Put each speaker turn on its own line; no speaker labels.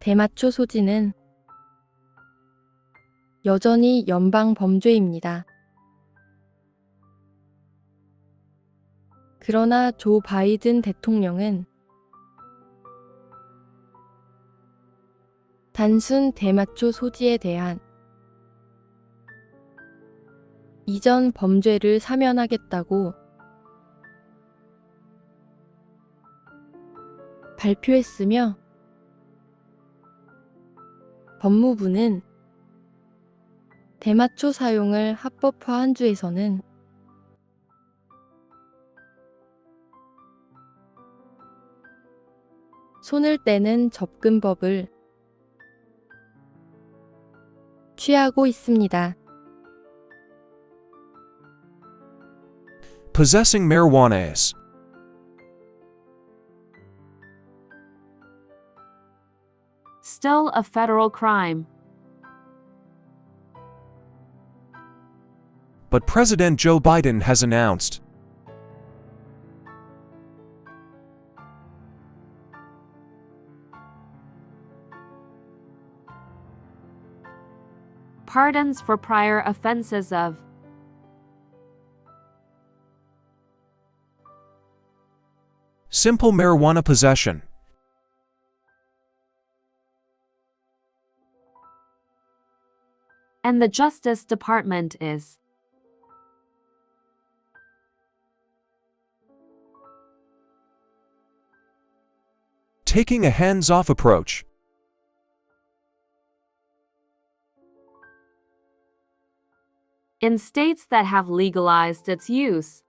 대마초 소지는 여전히 연방 범죄입니다. 그러나 조 바이든 대통령은 단순 대마초 소지에 대한 이전 범죄를 사면하겠다고 발표했으며 법무부는 대마초 사용을 합법화한 주에서는 손을 떼는 접근법을 취하고 있습니다.
Possessing marijuana is.
Still a federal crime.
But President Joe Biden has announced
Pardons for prior offenses of
simple marijuana possession,
and the Justice Department is
taking a hands off approach.
in states that have legalized its use.